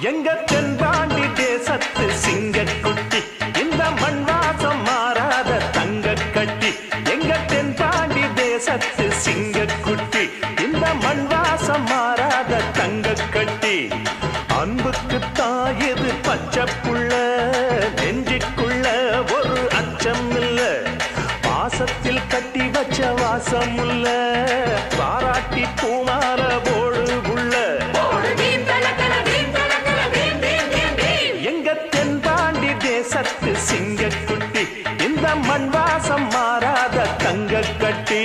எங்க தென்பாண்டி தேசத்து சிங்கக்குட்டி? இந்த மண் வாசம் மாறாத தங்க கட்டி எங்க தென்பாண்டி தேசத்து சிங்கக்குட்டி? இந்த மண் வாசம் மாறாத தங்க கட்டி அன்புக்கு தாயது பச்சை புள்ள? நெஞ்சுக்குள்ள ஒரு அச்சம் இல்ல. பாசத்தில் கட்டி வச்ச வாசம் உள்ள பாராட்டி பூமா தங்க குட்டி இந்த மண் வாசம் மாறாத தங்க கட்டி